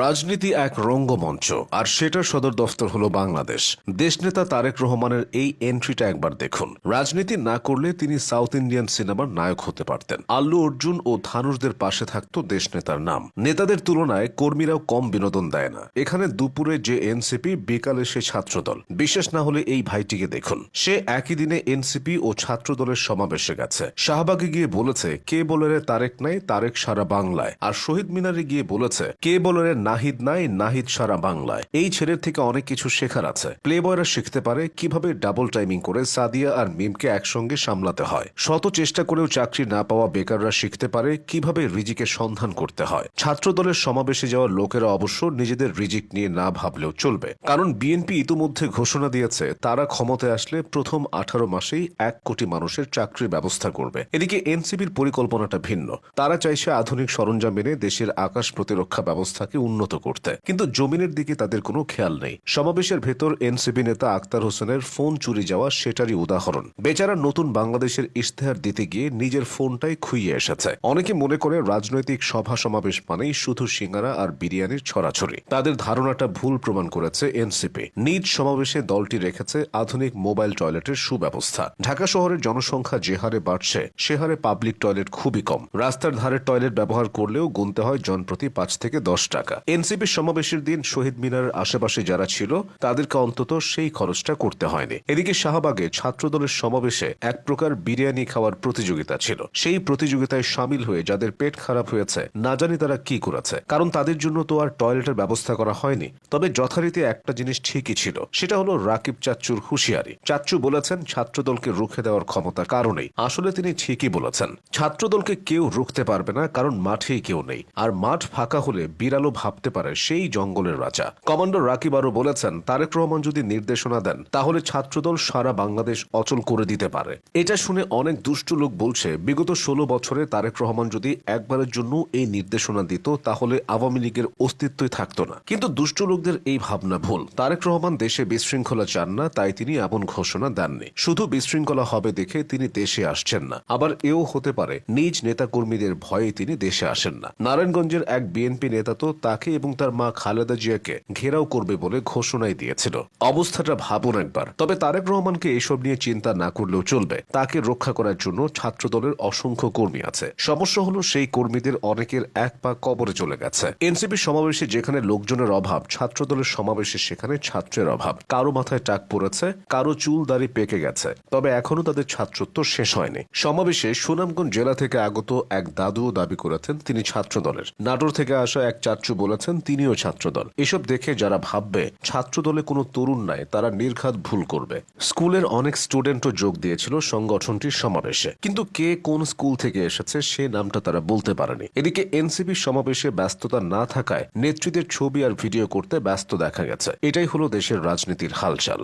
রাজনীতি এক রঙ্গমঞ্চ, আর সেটার সদর দফতর হলো বাংলাদেশ। দেশনেতা তারেক রহমানের এই এন্ট্রিটা একবার দেখুন। রাজনীতি না করলে তিনি সাউথ ইন্ডিয়ান সিনেমার নায়ক হতে পারতেন। আল্লু অর্জুন ও ধানুষদের পাশে থাকতো দেশনেতার নাম। নেতাদের তুলনায় কর্মীরাও কম বিনোদন দেয় না। এখানে দুপুরে যে এনসিপি, বিকালে সে ছাত্রদল। বিশেষ না হলে এই ভাইটিকে দেখুন। সে একই দিনে এনসিপি ও ছাত্রদলের সমাবেশে গেছে। শাহবাগে গিয়ে বলেছে, কে বলরে তারেক নাই, তারেক সারা বাংলায়। আর শহীদ মিনারে গিয়ে বলেছে, কে বলরে নাহিদ নাই, নাহিদ সারা বাংলায়। এই ছেলের থেকে অনেক কিছু শেখার আছে। প্লে বয়রা শিখতে পারে কীভাবে ডাবল টাইমিং করে সাদিয়া আর মিমকে একসঙ্গে সামলাতে হয়। শত চেষ্টা করেও চাকরি না পাওয়া বেকাররা শিখতে পারে কীভাবে রিজিকের সন্ধান করতে হয়। ছাত্রদলের সমাবেশে যাওয়া লোকেরা অবশ্য নিজেদের রিজিক নিয়ে না ভাবলেও চলবে। কারণ বিএনপি ইতিমধ্যে ঘোষণা দিয়েছে, তারা ক্ষমতায় আসলে প্রথম আঠারো মাসেই এক কোটি মানুষের চাকরির ব্যবস্থা করবে। এদিকে এনসিপির পরিকল্পনাটা ভিন্ন। তারা চাইছে আধুনিক সরঞ্জাম এনে দেশের আকাশ প্রতিরক্ষা ব্যবস্থাকে উন্নত করতে। কিন্তু জমিনের দিকে তাদের কোনো খেয়াল নেই। সমাবেশের ভেতর এনসিপি নেতা আক্তার হোসেনের ফোন চুরি যাওয়া সেটারই উদাহরণ। বেচারা নতুন বাংলাদেশের ইশতেহার দিতে গিয়ে নিজের ফোনটাই খুইয়ে এসেছে। অনেকে মনে করে রাজনৈতিক সভা সমাবেশ মানেই শুধু সিঙ্গারা আর বিরিয়ানির ছড়াছড়ি। তাদের ধারণাটা ভুল প্রমাণ করেছে এনসিপি। নিজ সমাবেশে দলটি রেখেছে আধুনিক মোবাইল টয়লেটের সুব্যবস্থা। ঢাকা শহরের জনসংখ্যা যে হারে বাড়ছে, সে হারে পাবলিক টয়লেট খুবই কম। রাস্তার ধারের টয়লেট ব্যবহার করলেও গুনতে হয় জনপ্রতি পাঁচ থেকে দশ টাকা। এনসিপির সমাবেশের দিন শহীদ মিনারের আশেপাশে যারা ছিল, তাদেরকে অন্তত সেই খরচটা করতে হয়নি। এদিকে শাহবাগে ছাত্রদলের সমাবেশে এক প্রকার বিরিয়ানি খাওয়ার প্রতিযোগিতা ছিল। সেই প্রতিযোগিতায় সামিল হয়ে যাদের পেট খারাপ হয়েছে, না জানি তারা কি করেছে। কারণ তাদের জন্য তো আর টয়লেটের ব্যবস্থা করা হয়নি। তবে যথারীতি একটা জিনিস ঠিকই ছিল, সেটা হলো রাকিব চাচ্চুর হুঁশিয়ারি। চাচ্চু বলেছেন, ছাত্রদলকে রুখে দেওয়ার ক্ষমতা কারণেই। আসলে তিনি ঠিকই বলেছেন, ছাত্রদলকে কেউ রুখতে পারবে না, কারণ মাঠেই কেউ নেই। আর মাঠ ফাঁকা হলে বিড়ালও ভাবতে পারে সেই জঙ্গলের রাজা। কমান্ডার রাকিব আরও বলেছেন, তারেক রহমান যদি নির্দেশনা দেন, তাহলে ছাত্রদল সারা বাংলাদেশ অচল করে দিতে পারে। এটা শুনে অনেক দুষ্টু লোক বলছে, বিগত ষোলো বছরে তারেক রহমান যদি একবারের জন্য এই নির্দেশনা দিত, তাহলে আওয়ামী লীগের অস্তিত্বই থাকতো না। কিন্তু দুষ্টু লোকদের এই ভাবনা ভুল। তারেক রহমান দেশে বিশৃঙ্খলা চান না, তাই তিনি এমন ঘোষণা দেননি। শুধু বিশৃঙ্খলা হবে দেখে তিনি দেশে আসছেন না। আবার এও হতে পারে, নিজ নেতাকর্মীদের ভয়ে তিনি দেশে আসেন না। নারায়ণগঞ্জের এক বিএনপি নেতা তো তাকে এবং তার মা খালেদা জিয়াকে ঘেরাও করবে বলে ঘোষণাই দিয়েছিল। অবস্থাটা ভাবুন একবার। তবে তারেক রহমানকে এসব নিয়ে চিন্তা না করলেও চলবে। তাকে রক্ষা করার জন্য ছাত্রদলের অসংখ্য কর্মী আছে। সমস্যা হলো সেই কর্মীদের অনেকের এক পা কবরে চলে গেছে। এনসিপি সমাবেশে যেখানে লোকজনের অভাব, ছাত্রদলের সমাবেশে সেখানে ছাত্রের অভাব। কারও মাথায় টাক পড়েছে, কারও চুল দাড়ি পেকে গেছে। তবে এখনও তাদের ছাত্রত্ব শেষ হয়নি। সমাবেশে সুনামগঞ্জ জেলা থেকে আগত এক দাদুও দাবি করেছেন তিনি ছাত্র দলের নাটোর থেকে আসা এক চাচ্চু বলেছেন তিনিও ছাত্রদল। এসব দেখে যারা ভাববে ছাত্রদলে কোনো তরুণ নাই, তারা নির্ঘাত ভুল করবে। স্কুলের অনেক স্টুডেন্টও যোগ দিয়েছিল সংগঠনটির সমাবেশে। কিন্তু কে কোন স্কুল থেকে এসেছে সে নামটা তারা বলতে পারেনি। এদিকে এনসিপি সমাবেশে ব্যস্ততা না থাকায় নেত্রীদের ছবি আর ভিডিও করতে ব্যস্ত দেখা গেছে। এটাই হলো দেশের রাজনীতির হালচাল।